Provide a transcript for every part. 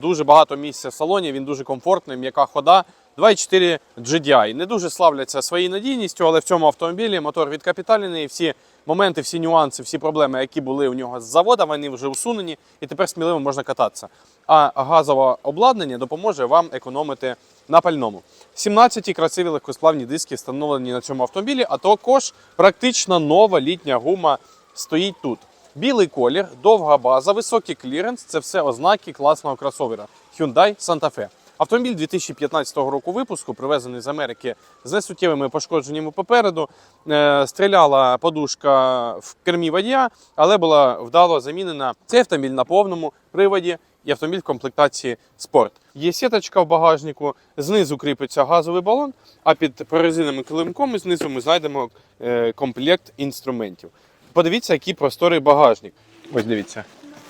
Дуже багато місця в салоні, він дуже комфортний, м'яка хода. 2.4 GDI. Не дуже славляться своєю надійністю, але в цьому автомобілі мотор відкапіталений. Всі моменти, всі нюанси, всі проблеми, які були у нього з завода, вони вже усунені, і тепер сміливо можна кататися. А газове обладнання допоможе вам економити на пальному. 17 красиві легкосплавні диски встановлені на цьому автомобілі, а також практично нова літня гума стоїть тут. Білий колір, довга база, високий кліренс це все ознаки класного кросовера Hyundai Santa Fe. Автомобіль 2015 року випуску, привезений з Америки з несуттєвими пошкодженнями попереду. Е, Стріляла подушка в кермі водія, але була вдало замінена. Цей автомобіль на повному приводі і автомобіль в комплектації спорт. Є сіточка в багажнику, знизу кріпиться газовий балон, а під прорезиненим килимком знизу ми знайдемо е, комплект інструментів. Подивіться, який просторий багажник. Ось дивіться.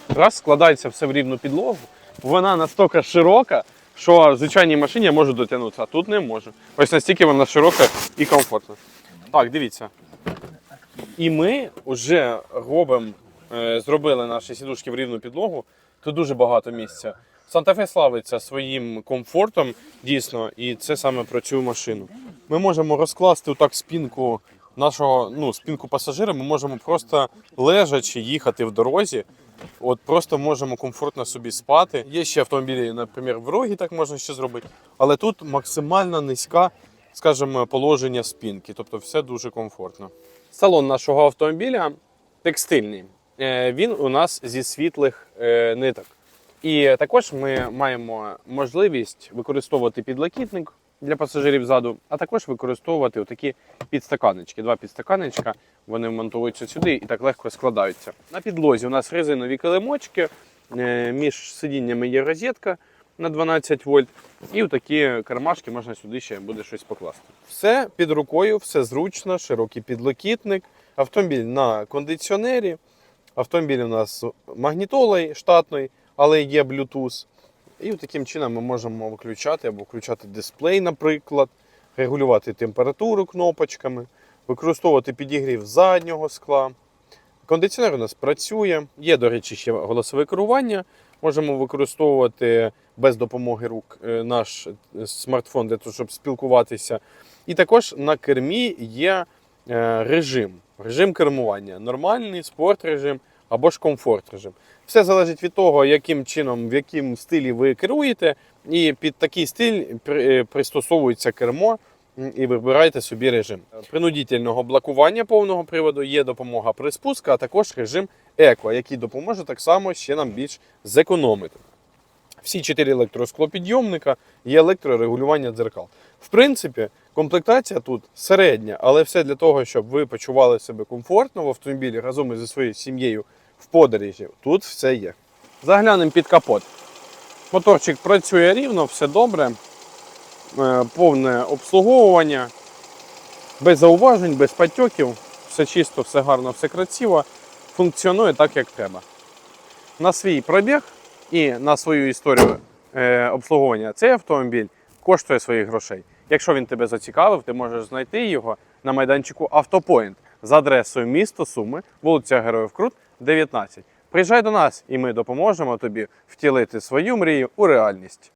Раз складається все в рівну підлогу. Вона настільки широка, що в звичайній машині я можу дотягнутися, а тут не можу. Ось настільки вона широка і комфортна. Так, дивіться. І ми вже робимо, е, зробили наші сідушки в рівну підлогу. Тут дуже багато місця. Санта-Фе славиться своїм комфортом, дійсно, і це саме про цю машину. Ми можемо розкласти отак спинку нашого, ну, спинку пасажира, ми можемо просто лежачи їхати в дорозі. От просто можемо комфортно собі спати. Є ще автомобілі, наприклад, в рогі так можна ще зробити. Але тут максимально низька, скажімо, положення спинки, тобто все дуже комфортно. Салон нашого автомобіля текстильний. Е, Він у нас зі світлих е, ниток. І також ми маємо можливість використовувати підлокітник для пасажирів ззаду, а також використовувати такі підстаканнички. Два підстаканничка, вони вмонтуються сюди і так легко складаються. На підлозі у нас резинові килимочки, е, між сидіннями є розетка на 12 вольт. І такі кармашки можна сюди ще буде щось покласти. Все під рукою, все зручно, широкий підлокітник, автомобіль на кондиціонері. Автомобіль у нас з магнітолою штатної, але є Bluetooth. І таким чином ми можемо виключати або включати дисплей, наприклад, регулювати температуру кнопочками, використовувати підігрів заднього скла. Кондиціонер у нас працює. Є, до речі, ще голосове керування. Можемо використовувати без допомоги рук е, наш е, смартфон для того, щоб спілкуватися. І також на кермі є е, режим, режим кермування, нормальний спорт режим або ж комфорт режим. Все залежить від того, яким чином, в якому стилі ви керуєте, і під такий стиль е, пристосовується кермо і вибираєте собі режим. Принудительного блокування повного приводу є допомога при спуску, а також режим еко, який допоможе так само ще нам більш зекономити. Всі чотири електросклопідйомника є електрорегулювання дзеркал. В принципі, комплектація тут середня, але все для того, щоб ви почували себе комфортно в автомобілі разом із своєю сім'єю в подорожі. Тут все є. Заглянемо під капот. Моторчик працює рівно, все добре. Е, Повне обслуговування, без зауважень, без патьоків. Все чисто, все гарно, все красиво. Функціонує так, як треба. На свій пробіг і на свою історію е, обслуговування цей автомобіль коштує своїх грошей. Якщо він тебе зацікавив, ти можеш знайти його на майданчику Автопоінт за адресою місто Суми, вулиця Героїв Крут, 19. Приїжджай до нас, і ми допоможемо тобі втілити свою мрію у реальність.